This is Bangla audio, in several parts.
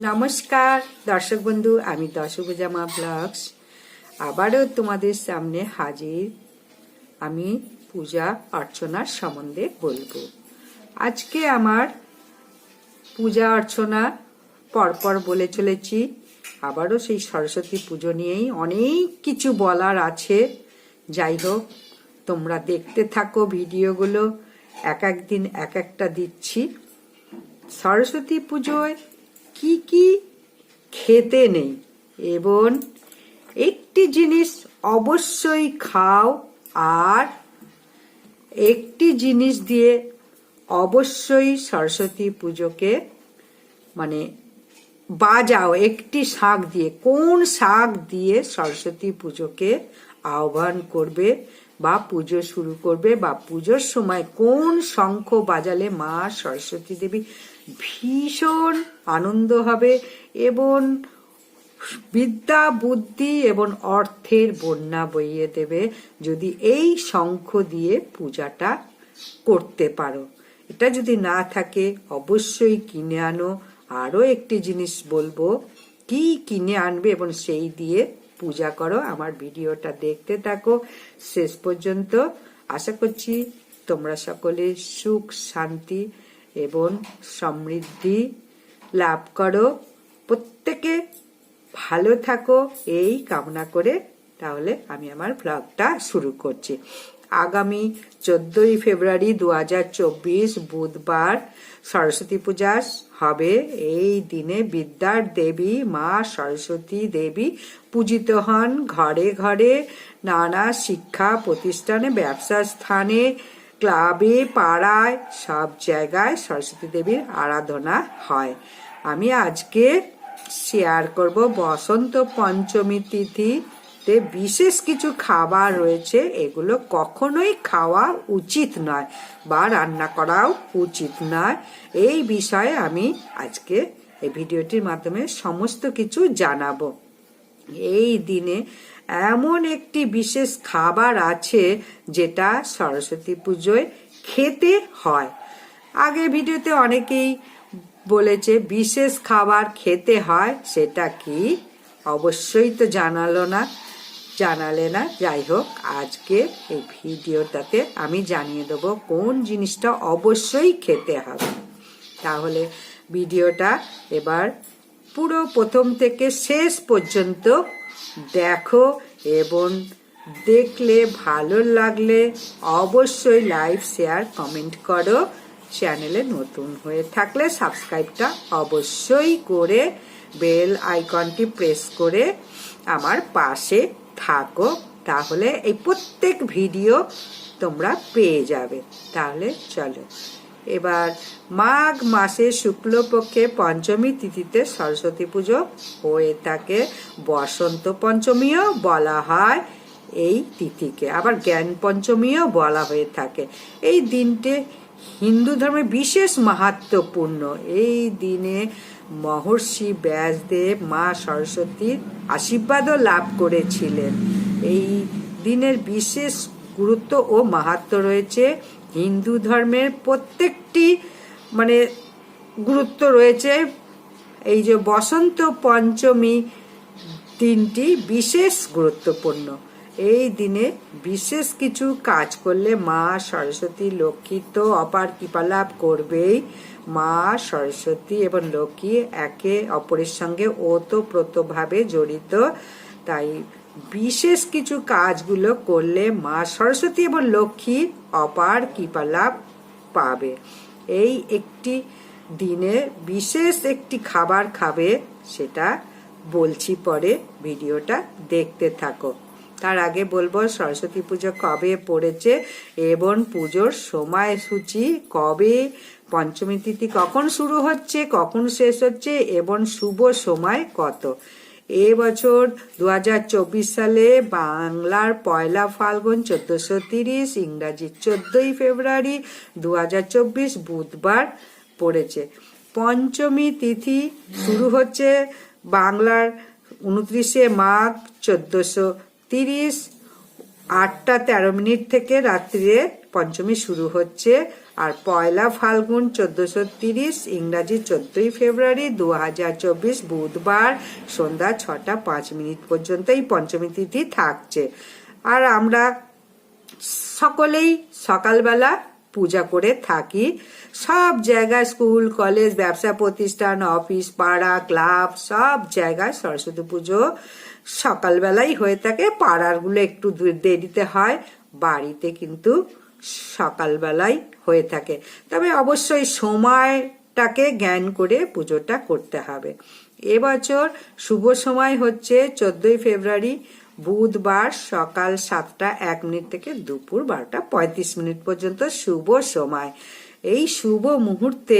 নমস্কার, দর্শক বন্ধু, আমি দশভুজামা ব্লগস। আবারও তোমাদের সামনে হাজির আমি পূজা অর্চনার সম্বন্ধে বলব। আজকে আমার পূজা অর্চনা পরপর বলে চলেছি। আবারও সেই সরস্বতী পুজো নিয়েই অনেক কিছু বলার আছে। যাই হোক, তোমরা দেখতে থাকো ভিডিওগুলো। এক এক দিন এক একটা দিচ্ছি। সরস্বতী পুজোয় কি কি খেতে নেই। এবং একটি জিনিস অবশ্যই খাও আর একটি জিনিস দিয়ে অবশ্যই সরস্বতী পুজোকে মানে বাজাও একটি শাক দিয়ে। কোন শাক দিয়ে সরস্বতী পুজোকে আহ্বান করবে বা পুজো শুরু করবে বা পুজোর সময় কোন শঙ্খ বাজালে মা সরস্বতী দেবী ভীষণ আনন্দ হবে এবং বিদ্যা, বুদ্ধি এবং অর্থের বন্যা বইয়ে দেবে যদি এই শঙ্খ দিয়ে পূজাটা করতে পারো। এটা যদি না থাকে, অবশ্যই কিনে আনো। আরও একটি জিনিস বলব, কি কিনে আনবে এবং সেই দিয়ে পূজা করো, আমার ভিডিওটা দেখতে থাকো। শেষ পর্যন্ত আশা করছি তোমরা সকলে সুখ, শান্তি এবং সমৃদ্ধি লাভ করো। প্রত্যেকে ভালো থাকো, এই কামনা করে তাহলে আমি আমার ব্লগটা শুরু করছি। আগামী চোদ্দই ফেব্রুয়ারি দু হাজার চব্বিশ বুধবার সরস্বতী পূজা হবে। এই দিনে বিদ্যার দেবী মা সরস্বতী দেবী পূজিত হন। ঘরে ঘরে নানা শিক্ষা প্রতিষ্ঠানে ব্যবসা স্থানে, ক্লাবে, পাড়ায়, সব জায়গায় সরস্বতী দেবীর আরাধনা হয়। আমি আজকে শেয়ার করব বসন্ত পঞ্চমী তিথিতে বিশেষ কিছু খাবার রয়েছে, এগুলো কখনোই খাওয়া উচিত নয় বা রান্না করাও উচিত নয়। এই বিষয়ে আমি আজকে এই ভিডিওটির মাধ্যমে সমস্ত কিছু জানাব। এই দিনে এমন একটি বিশেষ খাবার আছে যেটা সরস্বতী পুজোয় খেতে হয়। আগে ভিডিওতে অনেকেই বলেছে, বিশেষ খাবার খেতে হয়, সেটা কি? অবশ্যই তো জানালো না। জানালে না? যাই হোক আজকে এই ভিডিওটাতে আমি জানিয়ে দেবো কোন জিনিসটা অবশ্যই খেতে হবে। তাহলে ভিডিওটা এবার পুরো প্রথম থেকে শেষ পর্যন্ত দেখো এবং দেখলে ভালো লাগলে অবশ্যই লাইভ শেয়ার, কমেন্ট করো। চ্যানেলে নতুন হয়ে থাকলে সাবস্ক্রাইবটা অবশ্যই করে বেল আইকনটি প্রেস করে আমার পাশে থাকো, তাহলে এই প্রত্যেক ভিডিও তোমরা পেয়ে যাবে। তাহলে চলো। এবার মাঘ মাসে শুক্লপক্ষে পঞ্চমী তিথিতে সরস্বতী পুজো হয়ে থাকে। বসন্ত পঞ্চমীও বলা হয় এই তিথিকে। আবার জ্ঞান পঞ্চমীও বলা হয়ে থাকে। এই দিনটি হিন্দু ধর্মে বিশেষ মাহাত্মপূর্ণ এই দিনে মহর্ষি ব্যাসদেব মা সরস্বতীর আশীর্বাদও লাভ করেছিলেন। এই দিনের বিশেষ গুরুত্ব ও মাহাত্ম রয়েছে। হিন্দু ধর্মের প্রত্যেকটি মানে গুরুত্ব রয়েছে। এই যে বসন্ত পঞ্চমী দিনটি বিশেষ গুরুত্বপূর্ণ। এই দিনে বিশেষ কিছু কাজ করলে মা সরস্বতী লক্ষ্মী তো অপার কৃপালাভ করবেই। মা, সরস্বতী এবং লক্ষ্মী একে অপরের সঙ্গে ওতপ্রোতভাবে জড়িত। তাই বিশেষ কিছু কাজগুলো করলে মা, সরস্বতী এবং লক্ষ্মী অপার কৃপা লাভ পাবে। এই একটি দিনে বিশেষ একটি খাবার খাবে, সেটা বলছি পরে ভিডিওটা দেখতে থাকো। তার আগে বলব, সরস্বতী পুজো কবে পড়েছে এবং পুজোর সময়সূচি কবে পঞ্চমী তিথি কখন শুরু হচ্ছে, কখন শেষ হচ্ছে, এবং শুভ সময় কত? এবছর দু হাজার চব্বিশ সালে বাংলার পয়লা ফাল্গুন চোদ্দশো তিরিশ, ইংরাজি চোদ্দই ফেব্রুয়ারি দু হাজার চব্বিশ বুধবার পড়েছে। পঞ্চমী তিথি শুরু হচ্ছে বাংলার উনত্রিশে মাঘ চোদ্দশো তিরিশ, আটটা তেরো মিনিট থেকে রাত্রিরে পঞ্চমী শুরু হচ্ছে। আর পয়লা ফাল্গুন চোদ্দশো তিরিশ, ইংরাজি চোদ্দই ফেব্রুয়ারি দু হাজার চব্বিশ বুধবার সন্ধ্যা ছটা পাঁচ মিনিট পর্যন্ত এই পঞ্চমী তিথি থাকছে। আর আমরা সকলেই সকালবেলা পূজা করে থাকি। সব জায়গায় স্কুল, কলেজ, ব্যবসা প্রতিষ্ঠান, অফিস, পাড়া, ক্লাব, সব জায়গায় সরস্বতী পুজো সকালবেলাই হয়ে থাকে। পাড়ারগুলো একটু দেরিতে হয়, বাড়িতে কিন্তু সকালবেলাই হয়ে থাকে। তবে অবশ্যই সময়টাকে জ্ঞান করে পুজোটা করতে হবে। এবছর শুভ সময় হচ্ছে চোদ্দই ফেব্রুয়ারি, বুধবার সকাল সাতটা এক মিনিট থেকে দুপুর বারোটা পঁয়ত্রিশ মিনিট পর্যন্ত শুভ সময়। এই শুভ মুহূর্তে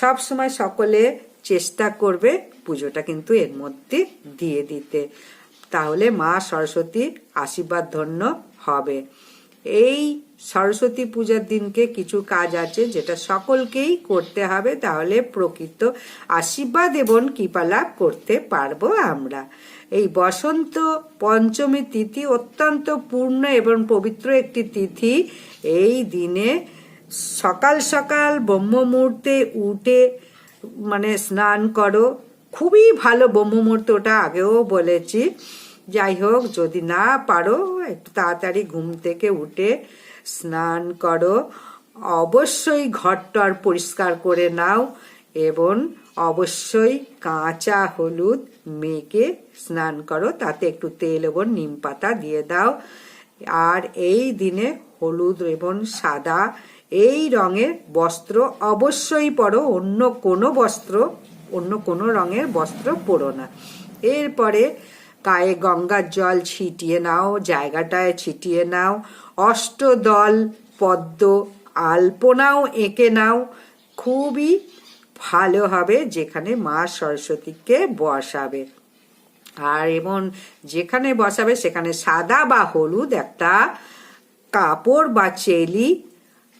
সব সময় সকলে চেষ্টা করবে পুজোটা কিন্তু এর মধ্যে দিয়ে দিতে। তাহলে মা সরস্বতীর আশীর্বাদ ধন্য হবে। এই সরস্বতী পূজার দিনকে কিছু কাজ আছে যেটা সকলকেই করতে হবে, তাহলে প্রকৃত আশীর্বাদ এবং কৃপা লাভ করতে পারব আমরা। এই বসন্ত পঞ্চমী তিথি অত্যন্ত পূর্ণ এবং পবিত্র একটি তিথি। এই দিনে সকাল সকাল ব্রহ্ম মুহূর্তে উঠে মানে স্নান করো। খুবই ভালো ব্রহ্ম মুহূর্ত ওটা আগেও বলেছি। যাই হোক, যদি না পারো, একটু তাড়াতাড়ি ঘুম থেকে উঠে স্নান করো। অবশ্যই ঘরটর পরিষ্কার করে নাও এবং অবশ্যই কাঁচা হলুদ মেখে স্নান করো। তাতে একটু তেল এবং নিম পাতা দিয়ে দাও। আর এই দিনে হলুদ এবং সাদা এই রঙের বস্ত্র অবশ্যই পরো, অন্য কোনো বস্ত্র, অন্য কোনো রঙের বস্ত্র পরো না। এরপরে গায়ে গঙ্গার জল ছিটিয়ে নাও, জায়গাটায় ছিটিয়ে নাও, অষ্টদল পদ্ম আলপনাও এঁকে নাও। খুবই ভালো হবে যেখানে মা সরস্বতীকে বসাবে। আর এবং যেখানে বসাবে, সেখানে সাদা বা হলুদ একটা কাপড় বা চেলি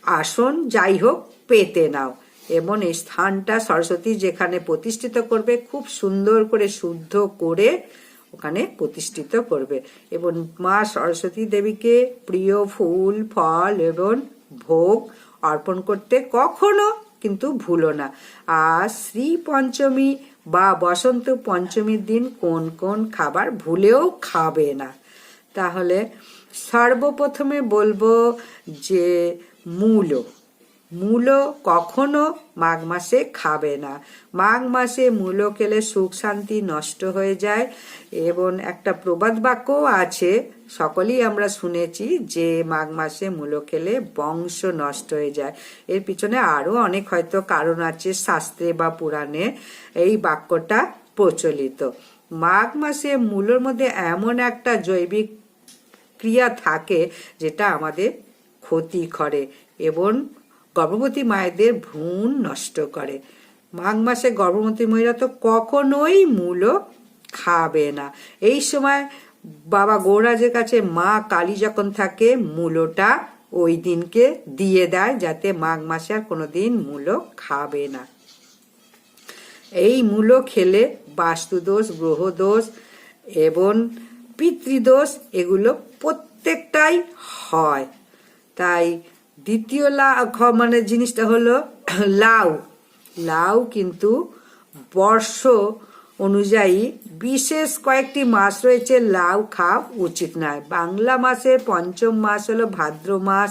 আসন যাই হোক পেতে নাও। এবং এই স্থানটা সরস্বতী যেখানে প্রতিষ্ঠিত করবে, খুব সুন্দর করে শুদ্ধ করে ওখানে প্রতিষ্ঠিত করবে। এবং মা সরস্বতী দেবীকে প্রিয় ফুল, ফল এবং ভোগ অর্পণ করতে কখনো কিন্তু ভুলো না। আর শ্রী পঞ্চমী বা বসন্ত পঞ্চমীর দিন কোন কোন খাবার ভুলেও খাবে না। তাহলে সর্বপ্রথমে বলব যে মূলো। মূলো কখনো মাঘ মাসে খাবে না। মাঘ মাসে মূলো খেলে সুখ শান্তি নষ্ট হয়ে যায় এবং একটা প্রবাদ বাক্যও আছে, সকলেই আমরা শুনেছি যে মাঘ মাসে মূলো খেলে বংশ নষ্ট হয়ে যায়। এর পিছনে আরও অনেক হয়তো কারণ আছে শাস্ত্রে বা পুরাণে, এই বাক্যটা প্রচলিত। মাঘ মাসে মূলোর মধ্যে এমন একটা জৈবিক ক্রিয়া থাকে যেটা আমাদের ক্ষতি করে এবং গর্ভবতী মায়েদের ভ্রূণ নষ্ট করে। মাঘ মাসে গর্ভবতী মহিলা তো কখনোই মূলো খাবে না। এই সময় বাবা গৌরাজের কাছে মা কালী যখন থাকে, মূলোটা ওই দিনকে দিয়ে দেয় যাতে মাঘ মাসে আর কোনোদিন মূলো খাবে না। এই মূলো খেলে বাস্তুদোষ, গ্রহদোষ এবং পিতৃদোষ এগুলো প্রত্যেকটাই হয়। তাই দ্বিতীয় লা মানে জিনিসটা হলো লাউ। লাউ কিন্তু বর্ষ অনুযায়ী বিশেষ কয়েকটি মাস রয়েছে লাউ খাওয়া উচিত নয়। বাংলা মাসের পঞ্চম মাস হলো ভাদ্র মাস,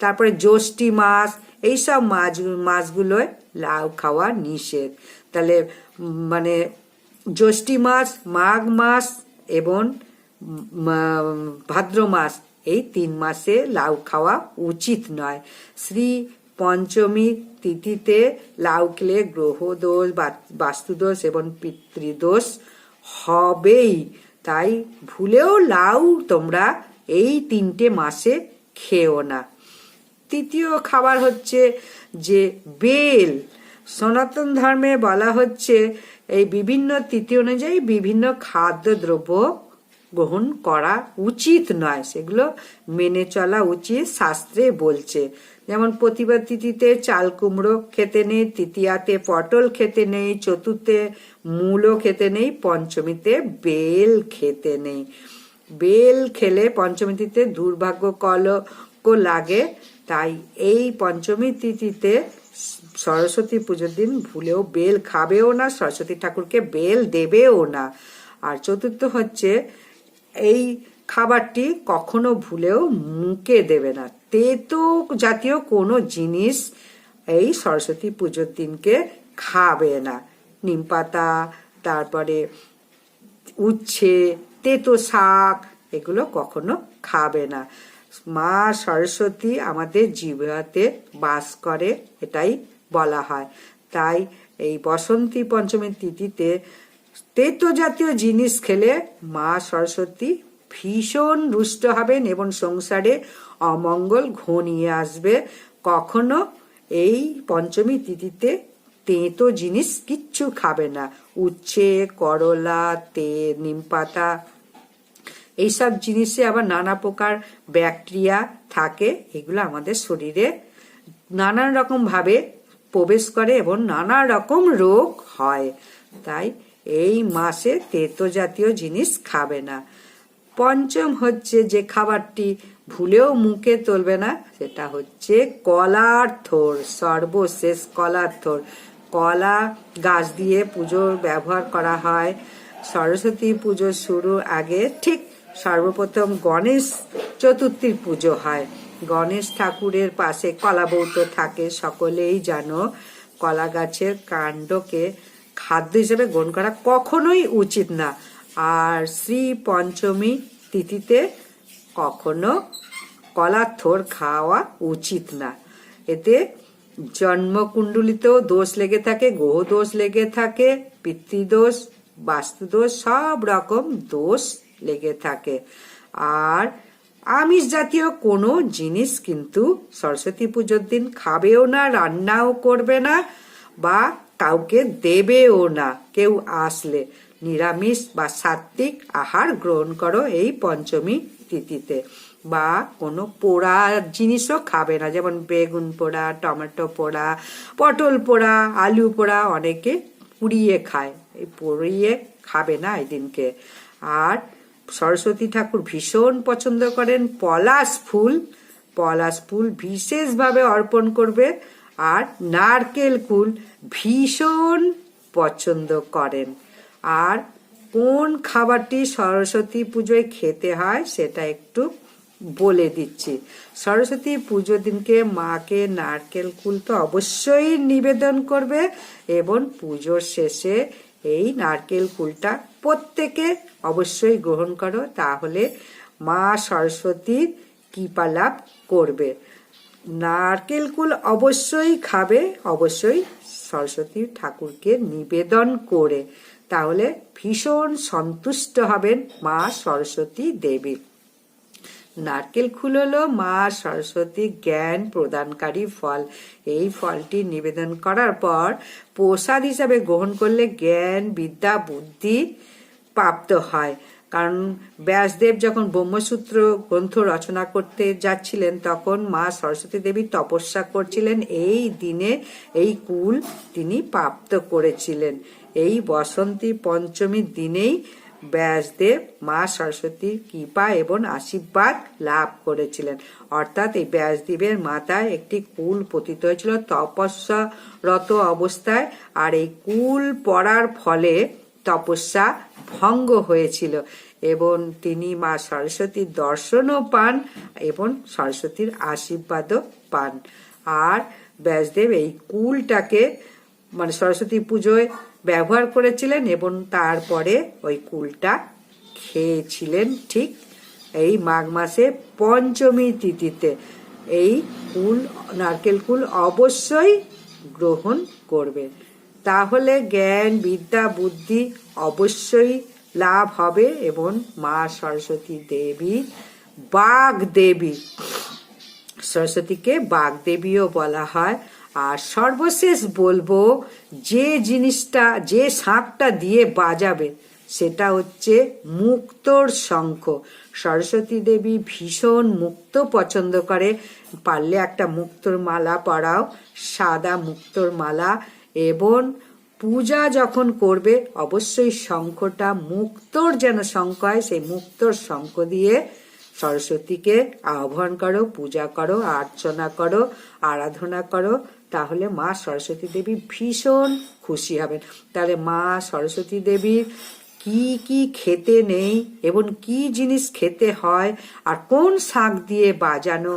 তারপরে জ্যৈষ্ঠী মাস, এইসব মাছ মাসগুলোয় লাউ খাওয়া নিষেধ। তাহলে মানে জ্যৈষ্ঠী মাস, মাঘ মাস এবং ভাদ্র মাস এই তিন মাসে লাউ খাওয়া উচিত নয়। শ্রী পঞ্চমী তিথিতে লাউ খেলে গ্রহদোষ বাস্তুদোষ এবং পিতৃদোষ হবেই। তাই ভুলেও লাউ তোমরা এই তিনটে মাসে খেও না। তৃতীয় খাবার হচ্ছে যে বেল। সনাতন ধর্মে বলা হচ্ছে এই বিভিন্ন তিথি অনুযায়ী বিভিন্ন খাদ্যদ্রব্য গ্রহণ করা উচিত নয়। সেগুলো মেনে চলা উচিত, শাস্ত্রে বলছে। যেমন প্রতিবার তিথিতে চাল কুমড়ো খেতে নেই তৃতীয়াতে পটল খেতে নেই, চতুর্থে মূলো খেতে নেই, পঞ্চমীতে বেল খেতে নেই। বেল খেলে পঞ্চমীতে দুর্ভাগ্য কলক লাগে, তাই এই পঞ্চমী তিথিতে সরস্বতী পুজোর দিন ভুলেও বেল খাবেও না, সরস্বতী ঠাকুরকে বেল দেবেও না। আর চতুর্থ হচ্ছে এই খাবারটি কখনো ভুলেও মুখে দেবে না। তেতো জাতীয় কোনো জিনিস এই সরস্বতী পুজোর দিনকে খাবে না। নিম পাতা, তারপরে উচ্ছে, তেতো শাক, এগুলো কখনো খাবে না। মা সরস্বতী আমাদের জিভাতে বাস করে, এটাই বলা হয়। তাই এই বসন্তী পঞ্চমীর তিথিতে তেতো জাতীয় জিনিস খেলে মা সরস্বতী ভীষণ রুষ্ট হবেন এবং সংসারে অমঙ্গল ঘনিয়ে আসবে। কখনো এই পঞ্চমী তিথিতে তেঁতো জিনিস কিচ্ছু খাবে না। উচ্ছে, করলা তে নিম পাতা, এইসব জিনিসে আবার নানা প্রকার ব্যাকটেরিয়া থাকে, এগুলো আমাদের শরীরে নানান রকম ভাবে প্রবেশ করে এবং নানা রকম রোগ হয়। তাই এই মাসে তেতো জাতীয় জিনিস খাবে না। পঞ্চম হচ্ছে যে খাবারটি ভুলেও মুখে তুলবে না, সেটা হচ্ছে কলার থোর, সর্বশেষ কলার থোর। কলা গাছ দিয়ে পুজোর ব্যবহার করা হয়। সরস্বতী পুজো শুরু আগে ঠিক সর্বপ্রথম গণেশ চতুর্থীর পুজো হয়। গণেশ ঠাকুরের পাশে কলা বৌত থাকে, সকলেই জানো কলা গাছের কাণ্ডকে খাদ্য হিসেবে গ্রহণ করা কখনোই উচিত না। আর শ্রী পঞ্চমী তিথিতে কখনো কলার থোর খাওয়া উচিত না। এতে জন্মকুণ্ডলিতেও দোষ লেগে থাকে, গ্রহ দোষ লেগে থাকে, পিতৃদোষ, বাস্তুদোষ, সব রকম দোষ লেগে থাকে। আর আমিষ জাতীয় কোনো জিনিস কিন্তু সরস্বতী পুজোর দিন খাবেও না, রান্নাও করবে না বা কাউকে দেবেও না। কেউ আসলে নিরামিষ বা সাত্বিক আহার গ্রহণ করো এই পঞ্চমী তিথিতে। বা কোনো পোড়া জিনিসও খাবে না, যেমন বেগুন পোড়া, টমেটো পোড়া, পটল পোড়া, আলু পোড়া অনেকে পুড়িয়ে খায়। এই পুড়িয়ে খাবে না এই দিনকে। আর সরস্বতী ঠাকুর ভীষণ পছন্দ করেন পলাশ ফুল। পলাশ ফুল বিশেষভাবে অর্পণ করবে। আর নারকেল কুল ভীষণ পছন্দ করেন। আর কোন খাবারটি সরস্বতী পুজোয় খেতে হয় সেটা একটু বলে দিচ্ছি। সরস্বতী পুজোর দিনকে মাকে নারকেল কুল তো অবশ্যই নিবেদন করবে এবং পুজোর শেষে এই নারকেল কুলটা প্রত্যেকে অবশ্যই গ্রহণ করো, তাহলে মা সরস্বতীর কৃপা লাভ করবে। নারকেল কুল অবশ্যই খাবে, অবশ্যই সরস্বতী ঠাকুরকে নিবেদন করে। তাহলে ভীষণ সন্তুষ্ট হবেন মা সরস্বতী দেবী। নারকেল ফুল হলো মা সরস্বতী জ্ঞান প্রদানকারী ফল। এই ফলটি নিবেদন করার পর প্রসাদ হিসাবে গ্রহণ করলে জ্ঞান, বিদ্যা, বুদ্ধি প্রাপ্ত হয়। কারণ ব্যাসদেব যখন ব্রহ্মসূত্র গ্রন্থ রচনা করতে যাচ্ছিলেন, তখন মা সরস্বতী দেবী তপস্যা করছিলেন। এই দিনে এই কুল তিনি প্রাপ্ত করেছিলেন। এই বসন্তী পঞ্চমীর দিনেই ব্যাসদেব মা সরস্বতীর কৃপা এবং আশীর্বাদ লাভ করেছিলেন। অর্থাৎ এই ব্যাসদেবের মাথায় একটি কুল পতিত হয়েছিল তপস্যারত অবস্থায়। আর এই কুল পড়ার ফলে তপস্যা ভঙ্গ হয়েছিল এবং তিনি মা সরস্বতীর দর্শনও পান এবং সরস্বতীর আশীর্বাদও পান। আর ব্যাসদেব এই কুলটাকে মানে সরস্বতী পুজোয় ব্যবহার করেছিলেন এবং তারপরে ওই কুলটা খেয়েছিলেন ঠিক এই মাঘ মাসে পঞ্চমী তিথিতে। এই কুল, নারকেল কুল অবশ্যই গ্রহণ করবে তাহলে জ্ঞান, বিদ্যা, বুদ্ধি অবশ্যই লাভ হবে এবং মা সরস্বতী দেবী বাঘ দেবী, সরস্বতীকে বাঘ দেবীও বলা হয়। আর সর্বশেষ বলব, যে জিনিসটা, যে শাঁখটা দিয়ে বাজাবে, সেটা হচ্ছে মুক্তর শঙ্খ। সরস্বতী দেবী ভীষণ মুক্ত পছন্দ করে। পারলে একটা মুক্তর মালা পরাও, সাদা মুক্তর মালা। এবং পূজা যখন করবে, অবশ্যই শঙ্খটা মুক্তর যেন শঙ্খ হয়, সেই মুক্তর শঙ্খ দিয়ে সরস্বতীকে আহ্বান করো, পূজা করো, আর্চনা করো, আরাধনা করো, তাহলে মা সরস্বতী দেবী ভীষণ খুশি হবেন। তাহলে মা সরস্বতী দেবীর কি কি খেতে নেই এবং কি জিনিস খেতে হয় আর কোন শাক দিয়ে বাজানো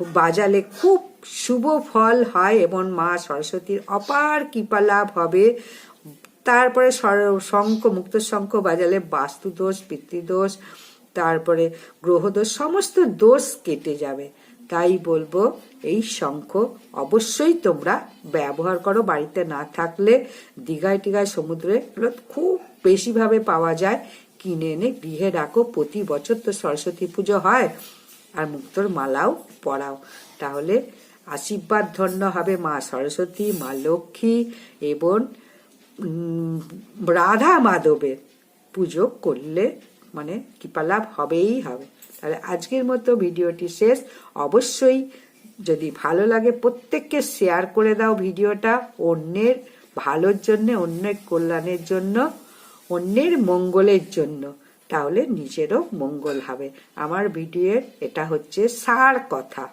বাজালে খুব শুভ ফল হয় এবং মা সরস্বতীর অপার কৃপা লাভ হবে। তারপরে শঙ্খ, মুক্ত শঙ্খ বাজালে বাস্তু দোষ পিতৃদোষ, তারপরে গ্রহদোষ, সমস্ত দোষ কেটে যাবে। তাই বলব, এই শঙ্খ অবশ্যই তোমরা ব্যবহার করো বাড়িতে না থাকলে। দীঘায় টিঘায় সমুদ্রে এগুলো খুব বেশিভাবে পাওয়া যায়। কিনে এনে গৃহে রাখো। প্রতি বছর তো সরস্বতী পুজো হয়। আর মুক্তোর মালাও পরাও। তাহলে আশীর্বাদ ধন্য হবে মা সরস্বতী, মা লক্ষ্মী এবং রাধা মাধবের পুজো করলে মানে কৃপালাভ হবেই হবে। তাহলে আজকের মতো ভিডিওটি শেষ। অবশ্যই যদি ভালো লাগে প্রত্যেককে শেয়ার করে দাও ভিডিওটা অন্যের ভালোর জন্য, অন্যের কল্যাণের জন্য, অন্যের মঙ্গলের জন্য। তাহলে নিজেরও মঙ্গল হবে। আমার ভিডিওর এটা হচ্ছে সার কথা।